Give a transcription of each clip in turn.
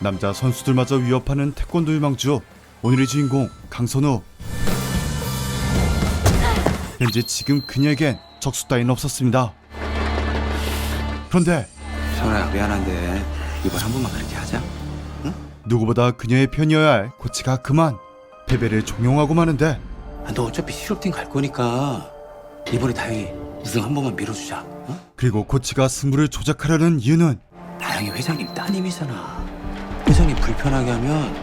남자 선수들마저 위협하는 태권도 유망주 오늘의 주인공 강선우 현재 지금 그녀에겐 적수 따윈 없었습니다 그런데 선아야 미안한데 이번 한 번만 그렇게 하자. 누구보다 그녀의 편이어야 할 코치가 그만 패배를 종용하고 마는데 아, 너 어차피 실업팀 갈 거니까 이번에 다행히 우승 한 번만 밀어주자. 어? 그리고 코치가 승부를 조작하려는 이유는 다행히 회장님 따님이잖아. 회장님 불편하게 하면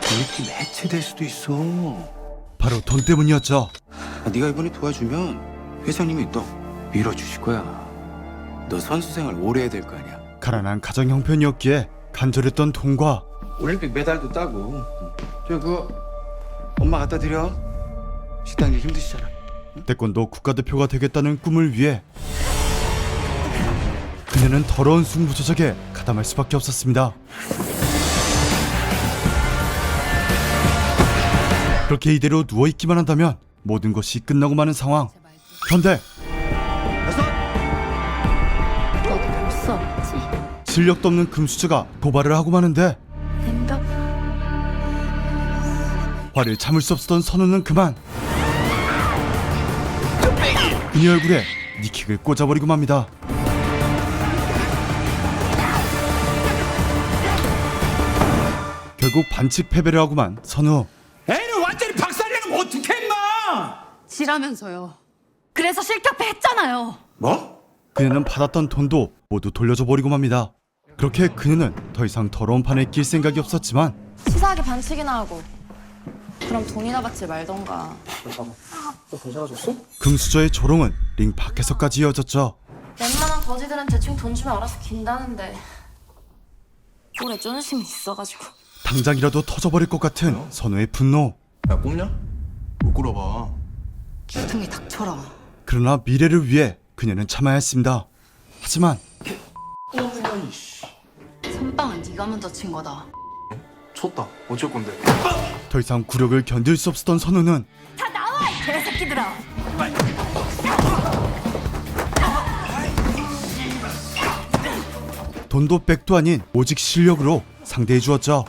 우리 팀 해체될 수도 있어. 바로 돈 때문이었죠 아, 네가 이번에 도와주면 회장님이 너 밀어주실 거야. 너 선수 생활 오래 해야 될 거 아니야. 가난한 가정 형편이었기에 간절했던 돈과 올림픽 메달도 따고. 저 그거 엄마 갖다 드려. 식당 일 힘드시잖아. 태권도 국가대표가 되겠다는 꿈을 위해 그녀는 더러운 승부 조작에 가담할 수밖에 없었습니다. 그렇게 이대로 누워 있기만 한다면 모든 것이 끝나고 마는 상황. 그런데 너도 볼수 없지. 실력도 없는 금수저가 도발을 하고 마는데 화를 참을 수 없었던 선우는 그만 그녀 얼굴에 니킥을 꽂아버리고 맙니다. 결국 반칙 패배를 하고만 선우 어떡해 임마! 지라면서요. 그래서 실격패 했잖아요. 뭐? 그녀는 받았던 돈도 모두 돌려줘 버리고 맙니다. 그렇게 그녀는 더 이상 더러운 판에 낄 생각이 없었지만 치사하게 반칙이나 하고 그럼 돈이나 받지 말던가 금수저의 조롱은 링 밖에서까지 이어졌죠. 웬만한 거지들은 대충 돈 주면 알아서 긴다는데 올해 쫀심이 있어가지고 당장이라도 터져버릴 것 같은 선우의 분노. 야 꼽냐? 못 꿇어봐 기둥이 닥쳐라. 그러나 미래를 위해 그녀는 참아야 했습니다. 하지만 선빵은 네가 먼저 친 거다. 쳤다 어쩔 건데 더 이상 굴욕을 견딜 수 없었던 선우는 다 나와 이 개새끼들아. 돈도 백도 아닌 오직 실력으로 상대해 주었죠.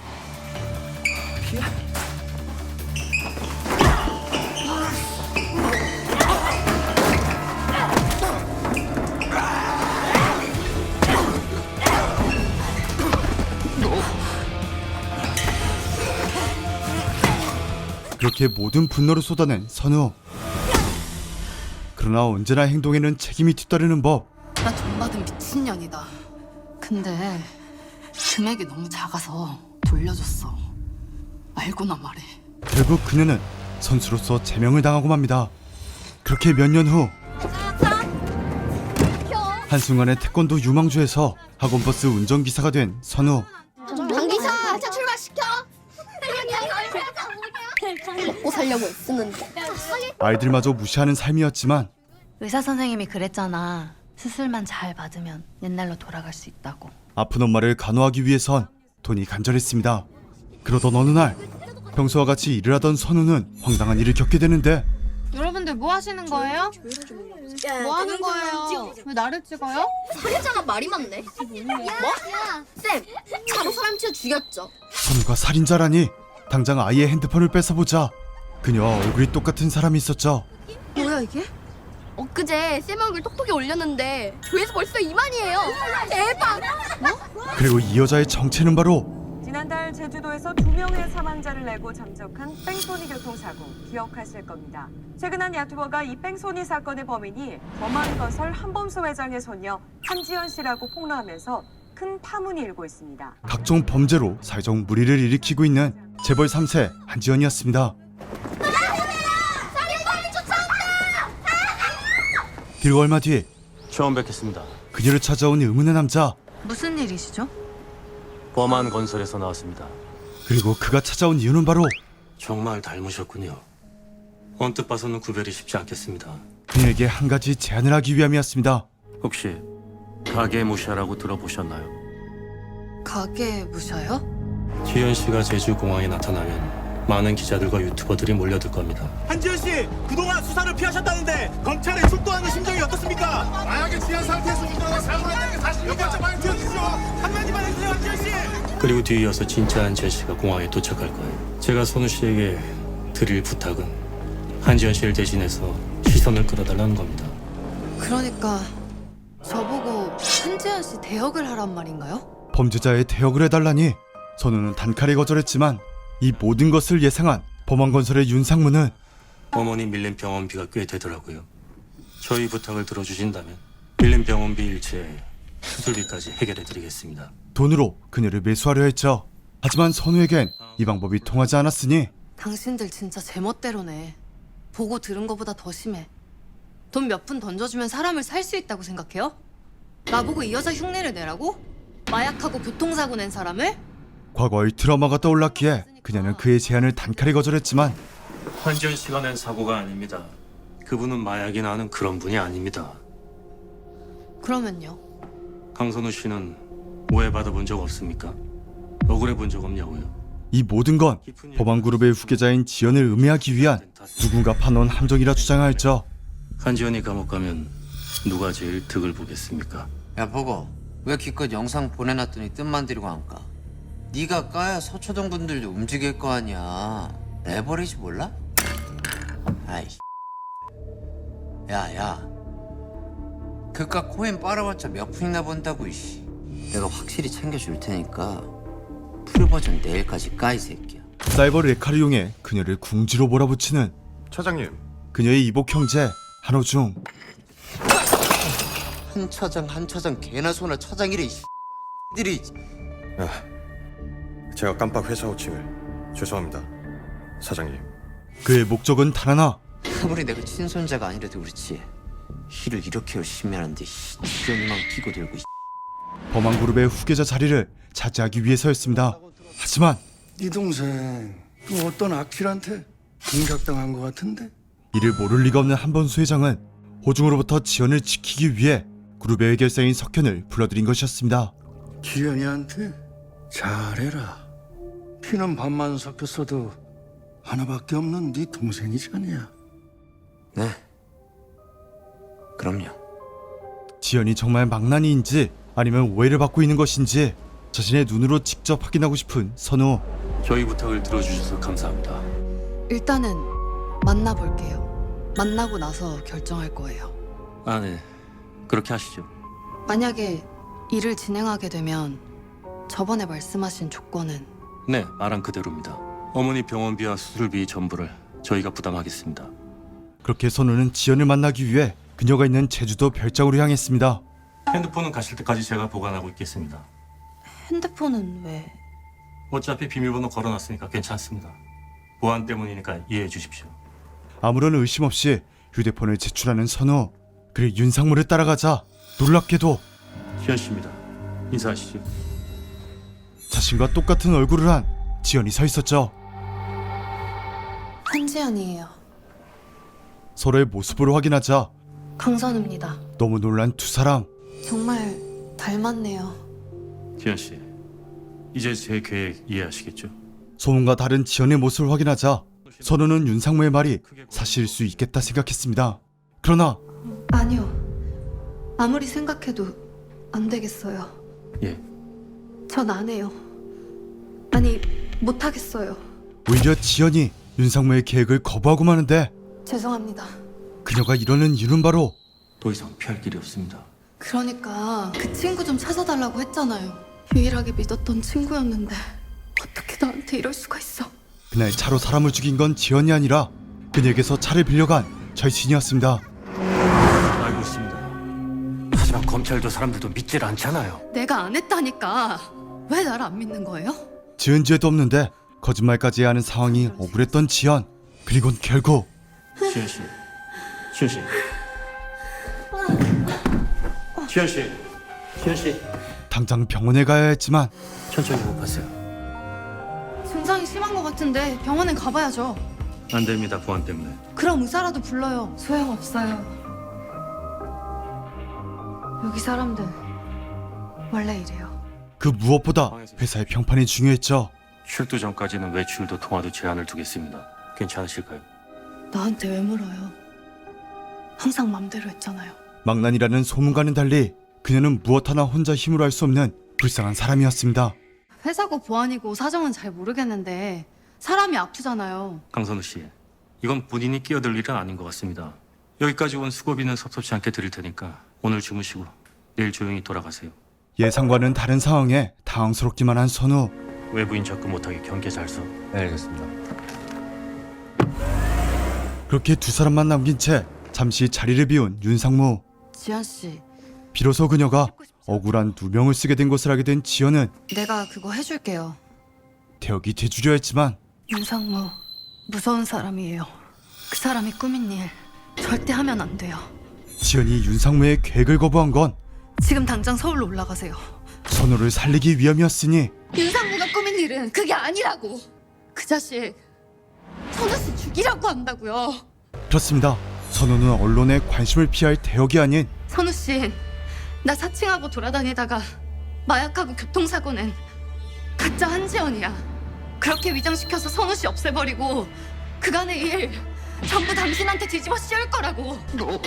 그렇게 모든 분노를 쏟아낸 선우. 그러나 언제나 행동에는 책임이 뒤따르는 법. 나 돈 받은 미친년이다. 근데 금액이 너무 작아서 돌려줬어. 알고나 말해. 결국 그녀는 선수로서 제명을 당하고 맙니다. 그렇게 몇 년 후 한순간에 태권도 유망주에서 학원버스 운전기사가 된 선우 살려고 애쓰는데 아이들마저 무시하는 삶이었지만 의사 선생님이 그랬잖아. 수술만 잘 받으면 옛날로 돌아갈 수 있다고. 아픈 엄마를 간호하기 위해선 돈이 간절했습니다. 그러던 어느 날 평소와 같이 일을 하던 선우는 황당한 일을 겪게 되는데 여러분들 뭐 하시는 거예요? 뭐 하는 거예요? 왜 나를 찍어요? 살인자가 말이 많네 뭐? 쌤 차로 사람 치어 죽였죠 선우가 살인자라니 당장 아이의 핸드폰을 뺏어보자 그녀와 얼굴이 똑같은 사람이 있었죠. 뭐야 이게? 엊그제 쌤 얼굴 톡톡이 올렸는데 조회수 벌써 2만이에요 대박 그리고 이 여자의 정체는 바로 지난달 제주도에서 두 명의 사망자를 내고 잠적한 뺑소니 교통사고 기억하실 겁니다. 최근 한 야투버가 이 뺑소니 사건의 범인이 범한 건설 한범수 회장의 손녀 한지연 씨라고 폭로하면서 큰 파문이 일고 있습니다. 각종 범죄로 사회적 무리를 일으키고 있는 재벌 3세 한지연이었습니다. 그리고 얼마 뒤 처음 뵙겠습니다. 그녀를 찾아온 의문의 남자 무슨 일이시죠? 범한 건설에서 나왔습니다. 그리고 그가 찾아온 이유는 바로 정말 닮으셨군요. 언뜻 봐서는 구별이 쉽지 않겠습니다. 그녀에게 한 가지 제안을 하기 위함이었습니다. 혹시 가게 무시하라고 들어보셨나요? 가게 무셔요? 지현 씨가 제주 공항에 나타나면 많은 기자들과 유튜버들이 몰려들 겁니다. 한지현 씨 그동안 수사를 피하셨다는데 검찰에 출두하는 심정이 어떻습니까? 마약에 취한 상태에서 운전하다 사고를 했다는 게 사실입니까? 여기까지 많이 들어주시죠 한마디만 해주세요 한지현 씨 그리고 뒤이어서 진짜한 제시가 공항에 도착할 거예요. 제가 선우 씨에게 드릴 부탁은 한지연 씨를 대신해서 시선을 끌어달라는 겁니다. 그러니까 저보고 한지연 씨 대역을 하란 말인가요? 범죄자의 대역을 해달라니 선우는 단칼에 거절했지만 이 모든 것을 예상한 범안건설의 윤상무는 어머니 밀린 병원비가 꽤 되더라고요. 저희 부탁을 들어주신다면 밀린 병원비 일체 수술비까지 해결해드리겠습니다. 돈으로 그녀를 매수하려 했죠. 하지만 선우에겐 이 방법이 통하지 않았으니 당신들 진짜 제멋대로네. 보고 들은 거보다 더 심해. 돈 몇 푼 던져주면 사람을 살 수 있다고 생각해요? 나보고 이 여자 흉내를 내라고? 마약하고 교통사고 낸 사람을? 과거의 트라우마가 떠올랐기에 그녀는 그의 제안을 단칼에 거절했지만 한지연 씨가 낸 사고가 아닙니다. 그분은 마약이 나는 그런 분이 아닙니다. 그러면요. 강선우 씨는 오해받아 본 적 없습니까? 억울해 본 적 없냐고요? 이 모든 건 법안 그룹의 후계자인 지연을 음해하기 위한 누군가 파놓은 함정이라 주장하였죠. 한지연이 감옥 가면 누가 제일 득을 보겠습니까? 야 보고 왜 기껏 영상 보내놨더니 뜻만 들이고 안 까? 네가 까야 서초동 분들도 움직일 거 아니야. 레버리지 몰라? 아이씨. 야야. 그깟 코인 빨아봤자 몇 푼이나 번다고 이씨. 내가 확실히 챙겨줄 테니까 풀 버전 내일까지 까이 새끼야. 사이버 레카를 이용해 그녀를 궁지로 몰아붙이는 차장님. 그녀의 이복 형제 한호중. 한 처장 한 처장 개나 소나 처장이래 이 들이 제가 깜빡 회사 호칭을 죄송합니다 사장님 그의 목적은 단 하나 아무리 내가 친손자가 아니라도 그렇지 일을 이렇게 열심히 하는데 지연이만 끼고 들고 범안그룹의 후계자 자리를 차지하기 위해서였습니다. 하지만 네 동생 또 어떤 악질한테 공작당한 것 같은데? 이를 모를 리가 없는 한번수 회장은 호중으로부터 지연을 지키기 위해 그룹의 해결사인 석현을 불러들인 것이었습니다. 지연이한테 잘해라. 피는 반만 섞였어도 하나밖에 없는 네 동생이잖냐. 네 그럼요 지연이 정말 망나니인지 아니면 오해를 받고 있는 것인지 자신의 눈으로 직접 확인하고 싶은 선우. 저희 부탁을 들어주셔서 감사합니다. 일단은 만나볼게요. 만나고 나서 결정할 거예요. 아, 네. 그렇게 하시죠. 만약에 일을 진행하게 되면 저번에 말씀하신 조건은 네, 말한 그대로입니다. 어머니 병원비와 수술비 전부를 저희가 부담하겠습니다. 그렇게 선우는 지연을 만나기 위해 그녀가 있는 제주도 별장으로 향했습니다. 핸드폰은 가실 때까지 제가 보관하고 있겠습니다. 핸드폰은 왜? 어차피 비밀번호 걸어놨으니까 괜찮습니다. 보안 때문이니까 이해해 주십시오. 아무런 의심 없이 휴대폰을 제출하는 선우. 그리고 윤상무를 따라가자 놀랍게도 지현 씨입니다. 인사하시죠. 자신과 똑같은 얼굴을 한 지연이 서 있었죠. 한지연이에요. 서로의 모습을 확인하자 강선우입니다. 너무 놀란 두 사람. 정말 닮았네요. 지현 씨, 이제 제 계획 이해하시겠죠? 소문과 다른 지연의 모습을 확인하자 선우는 윤상무의 말이 사실일 수 있겠다 생각했습니다. 그러나 아니요. 아무리 생각해도 안 되겠어요. 예. 전 안 해요. 아니, 못 하겠어요. 오히려 지연이 윤상무의 계획을 거부하고 마는데 죄송합니다. 그녀가 이러는 이유는 바로 더 이상 피할 길이 없습니다. 그러니까 그 친구 좀 찾아달라고 했잖아요. 유일하게 믿었던 친구였는데 어떻게 나한테 이럴 수가 있어? 그날 차로 사람을 죽인 건 지연이 아니라 그녀에게서 차를 빌려간 절친이었습니다. 알고 있습니다. 하지만 검찰도 사람들도 믿질 않잖아요. 내가 안 했다니까. 왜 나를 안 믿는 거예요? 지은 죄도 없는데 거짓말까지 해야 하는 상황이 억울했던 지연. 그리곤 결국 씨, 당장 병원에 가야 했지만 천천히 호흡하세요. 증상이 심한 것 같은데 병원에 가봐야죠. 안 됩니다, 보안 때문에. 그럼 의사라도 불러요. 소용없어요. 여기 사람들 원래 이래요. 그 무엇보다 회사의 평판이 중요했죠. 출두 전까지는 외출도 통화도 제한을 두겠습니다. 괜찮으실까요? 나한테 왜 물어요? 항상 맘대로 했잖아요. 망난이라는 소문과는 달리 그녀는 무엇 하나 혼자 힘으로 할 수 없는 불쌍한 사람이었습니다. 회사고 보안이고 사정은 잘 모르겠는데 사람이 아프잖아요. 강선우 씨, 이건 본인이 끼어들 일은 아닌 것 같습니다. 여기까지 온 수고비는 섭섭치 않게 드릴 테니까 오늘 주무시고 내일 조용히 돌아가세요. 예상과는 다른 상황에 당황스럽기만 한 선우. 외부인 접근 못하게 경계 잘 써. 네, 알겠습니다. 그렇게 두 사람만 남긴 채 잠시 자리를 비운 윤상무. 지연 씨, 비로소 그녀가 억울한 누명을 쓰게 된 것을 알게 된 지연은 내가 그거 해줄게요. 대역이 돼주려 했지만 윤상무, 무서운 사람이에요. 그 사람이 꾸민 일 절대 하면 안 돼요. 지연이 윤상무의 계획을 거부한 건 지금 당장 서울로 올라가세요. 선우를 살리기 위함이었으니 윤상무가 꾸민 일은 그게 아니라고. 그 자식 선우 씨 죽이라고 한다고요. 그렇습니다. 선우는 언론의 관심을 피할 대역이 아닌 선우 씨, 나 사칭하고 돌아다니다가 마약하고 교통사고 낸 가짜 한지연이야. 그렇게 위장시켜서 선우 씨 없애버리고 그간의 일 전부 당신한테 뒤집어 씌울 거라고.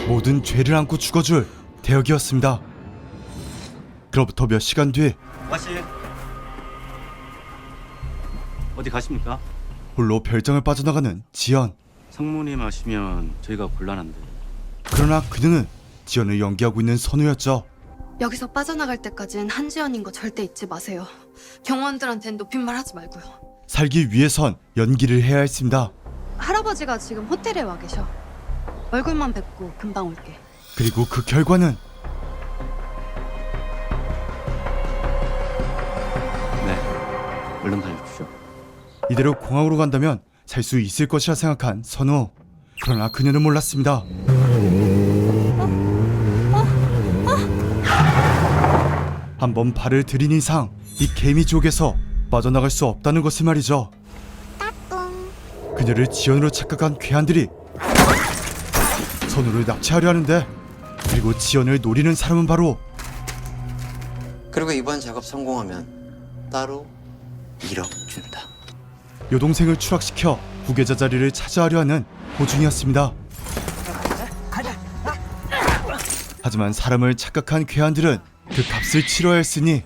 모든 죄를 안고 죽어줄 대역이었습니다. 그로부터 몇 시간 뒤 아씨 어디 가십니까? 홀로 별장을 빠져나가는 지연. 상무님 하시면 저희가 곤란한데 그러나 그녀는 지연을 연기하고 있는 선우였죠. 여기서 빠져나갈 때까진 한지연인 거 절대 잊지 마세요. 경호원들한텐 높임말 하지 말고요. 살기 위해선 연기를 해야 했습니다. 할아버지가 지금 호텔에 와 계셔. 얼굴만 뵙고 금방 올게. 그리고 그 결과는 이대로 공항으로 간다면 살수 있을 것이라 생각한 선우. 그러나 그녀는 몰랐습니다. 한번 발을 들인 이상 이 개미지옥에서 빠져나갈 수 없다는 것을 말이죠. 그녀를 지연으로 착각한 괴한들이 선우를 납치하려 하는데 그리고 지연을 노리는 사람은 바로 그리고 이번 작업 성공하면 따로 1억 준다. 여동생을 추락시켜 후계자 자리를 차지하려 하는 호중이었습니다. 하지만 사람을 착각한 괴한들은 그 값을 치러야 했으니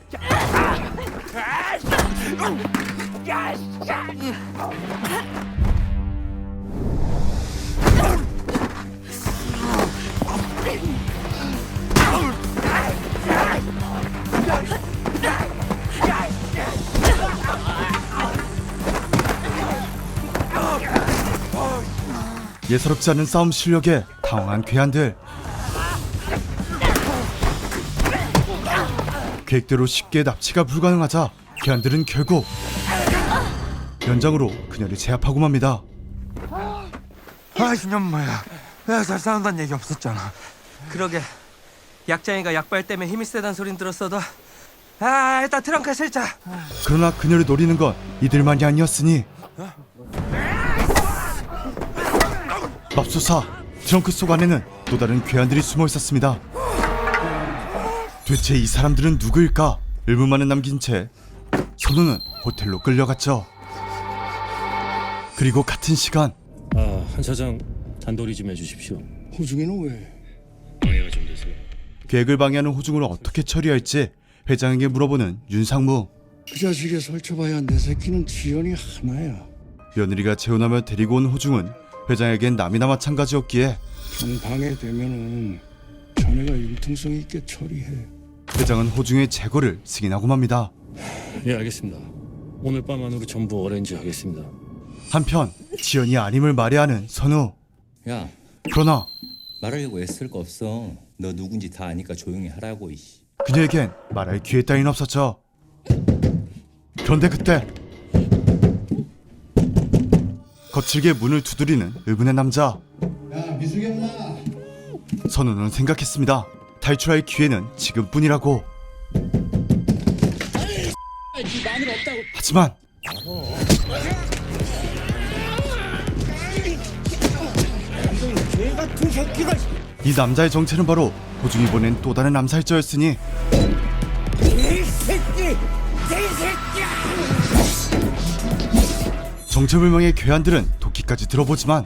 예사롭지 않은 싸움 실력에 당황한 괴한들. 계획대로 쉽게 납치가 불가능하자 괴한들은 결국 연장으로 그녀를 제압하고 맙니다. 아 이년 뭐야 내가 잘 싸운다는 얘기 없었잖아 그러게 약장이가 약발 때문에 힘이 세단 소린 들었어도 아 일단 트렁크에 실자 그러나 그녀를 노리는 건 이들만이 아니었으니 맙소사 트렁크 속 안에는 또 다른 괴한들이 숨어 있었습니다. 대체 이 사람들은 누구일까? 의문만을 남긴 채 선우는 호텔로 끌려갔죠. 그리고 같은 시간 아, 한 사장 단돌이 좀 해주십시오. 호중이는 왜? 방해가 좀 돼서요. 계획을 방해하는 호중을 어떻게 처리할지 회장에게 물어보는 윤상무. 그 자식의 설쳐봐야 내 새끼는 지연이 하나야 며느리가 재혼하며 데리고 온 호중은 회장에겐 남이나 마찬가지였기에 좀 방해되면은 자네가 융통성 있게 처리해 회장은 호중의 제거를 승인하고 맙니다. 예, 알겠습니다. 오늘 밤 안으로 전부 어레인지 하겠습니다. 한편 지연이 아님을 말해야 하는 선우. 야 그러나 말하려고 애쓸 거 없어 너 누군지 다 아니까 조용히 하라고 이씨 그녀에겐 말할 기회 따윈 없었죠. 그런데 그때 거칠게 문을 두드리는 의문의 남자. 야 미숙이 나 선우는 생각했습니다. 탈출할 기회는 지금뿐이라고. 하지만 이 남자의 정체는 바로 호중이 보낸 또 다른 암살자였으니 정체불명의 괴한들은 도끼까지 들어보지만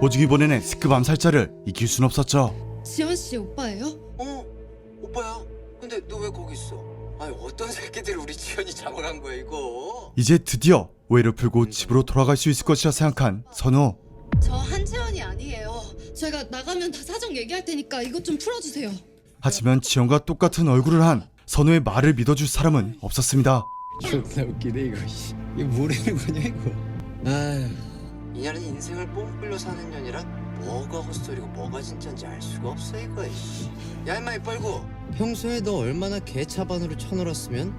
호중이 보낸 S급 암살자를 이길 순 없었죠. 지연 씨 오빠예요? 어? 오빠야? 근데 너 왜 거기 있어? 아니 어떤 새끼들이 우리 지연이 잡아간 거야 이거 이제 드디어 오해를 풀고 집으로 돌아갈 수 있을 것이라 생각한 선우. 저 한지연이 아니에요. 제가 나가면 다 사정 얘기할 테니까 이것 좀 풀어주세요. 하지만 지연과 똑같은 얼굴을 한 선우의 말을 믿어줄 사람은 없었습니다. 존나 웃기네 이거 이게 뭐라는 거냐 이거. 아휴. 이 년은 인생을 뽕 끌려 사는 년이라 뭐가 헛소리고 뭐가 진짜인지 알 수가 없어 이거 야 임마 이 뻘고. 평소에 너 얼마나 개차반으로 쳐놀았으면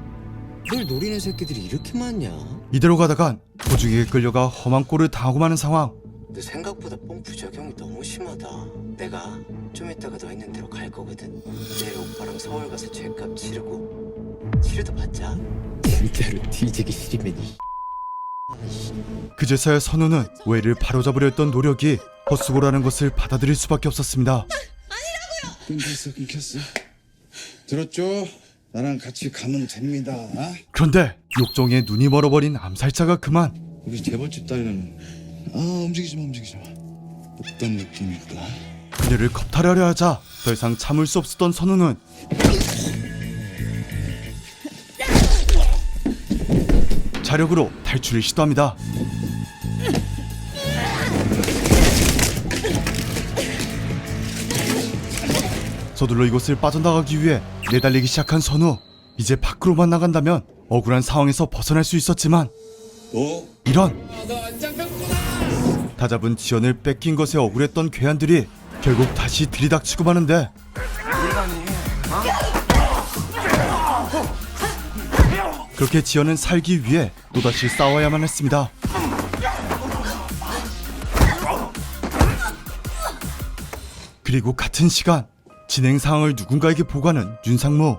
널 노리는 새끼들이 이렇게 많냐? 이대로 가다간 도중에게 끌려가 험한 꼴을 당하고 마는 상황. 너 생각보다 뽕 부작용이 너무 심하다. 내가 좀 이따가 너 있는 대로 갈 거거든. 내일 오빠랑 서울 가서 죄값 치르고 치료도 받자 진짜로 뒤지기 싫으면 이 그제서야 선우는 오해를 바로잡으려 했던 노력이 헛수고라는 것을 받아들일 수밖에 없었습니다. 끊겼어 끊겼어 들었죠? 나랑 같이 가면 됩니다 아? 그런데 욕정에 눈이 멀어버린 암살자가 그만 우리 재벌집 딸은 아 움직이지 마 움직이지 마 어떤 느낌일까? 그녀를 겁탈하려 하자 더 이상 참을 수 없었던 선우는 자력으로 탈출을 시도합니다. 서둘러 이곳을 빠져나가기 위해 내달리기 시작한 선우. 이제 밖으로만 나간다면 억울한 상황에서 벗어날 수 있었지만 어? 이런 다잡은 지연을 뺏긴 것에 억울했던 괴한들이 결국 다시 들이닥치고 마는데 그렇게 지연은 살기 위해 또다시 싸워야만 했습니다. 그리고 같은 시간 진행 상황을 누군가에게 보고하는 윤상무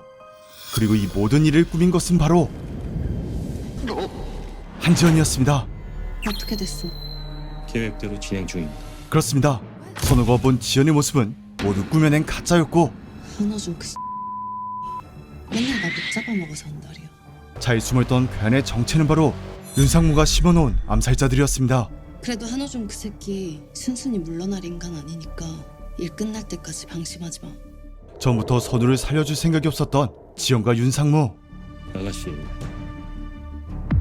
그리고 이 모든 일을 꾸민 것은 바로 한지연이었습니다. 어떻게 됐어? 계획대로 진행 중입니다. 그렇습니다. 선우가 본 지연의 모습은 모두 꾸며낸 가짜였고 한호준 그 맨날 나 못 잡아먹어서 한달이 야. 잘 숨어있던 그 안의 정체는 바로 윤상무가 심어놓은 암살자들이었습니다. 그래도 한호준 그 새끼 순순히 물러날 인간 아니니까 일 끝날 때까지 방심하지 마. 처음부터 선우를 살려줄 생각이 없었던 지연과 윤상무. 아가씨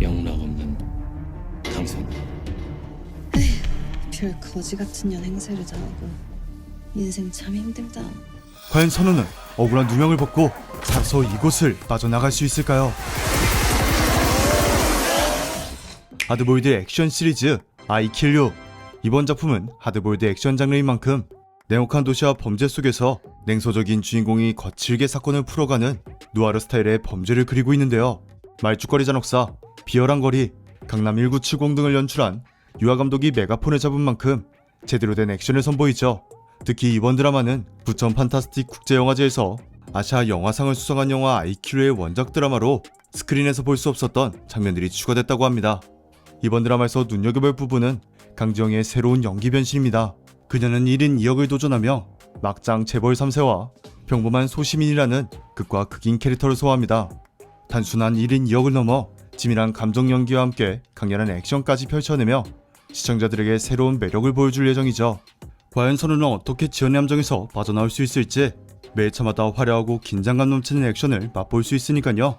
영락 없는 당선. 별 거지 같은 년 행세를 당하고 인생 참 힘들다. 과연 선우는 억울한 누명을 벗고 살아서 이곳을 빠져나갈 수 있을까요? 하드보일드 액션 시리즈 You 이번 작품은 하드보일드 액션 장르인 만큼 냉혹한 도시와 범죄 속에서 냉소적인 주인공이 거칠게 사건을 풀어가는 누아르 스타일의 범죄를 그리고 있는데요. 말죽거리 잔혹사, 비열한 거리, 강남 1970 등을 연출한 유아 감독이 메가폰을 잡은 만큼 제대로 된 액션을 선보이죠. 특히 이번 드라마는 부천 판타스틱 국제영화제에서 아시아 영화상을 수상한 영화 아이큐의 원작 드라마로 스크린에서 볼 수 없었던 장면들이 추가됐다고 합니다. 이번 드라마에서 눈여겨볼 부분은 강지영의 새로운 연기 변신입니다. 그녀는 1인 2역을 도전하며 막장 재벌 3세와 평범한 소시민이라는 극과 극인 캐릭터를 소화합니다. 단순한 1인 2역을 넘어 치밀한 감정 연기와 함께 강렬한 액션까지 펼쳐내며 시청자들에게 새로운 매력을 보여줄 예정이죠. 과연 선우는 어떻게 지연의 함정에서 빠져나올 수 있을지 매차마다 화려하고 긴장감 넘치는 액션을 맛볼 수 있으니까요.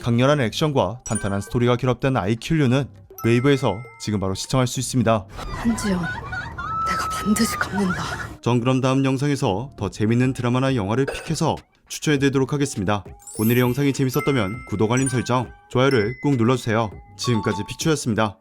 강렬한 액션과 탄탄한 스토리가 결합된 아이큐류는 웨이브에서 지금 바로 시청할 수 있습니다. 한지연, 내가 반드시 갚는다. 전 그럼 다음 영상에서 더 재밌는 드라마나 영화를 픽해서 추천해드리도록 하겠습니다. 오늘의 영상이 재밌었다면 구독, 알림 설정, 좋아요를 꾹 눌러주세요. 지금까지 픽추였습니다.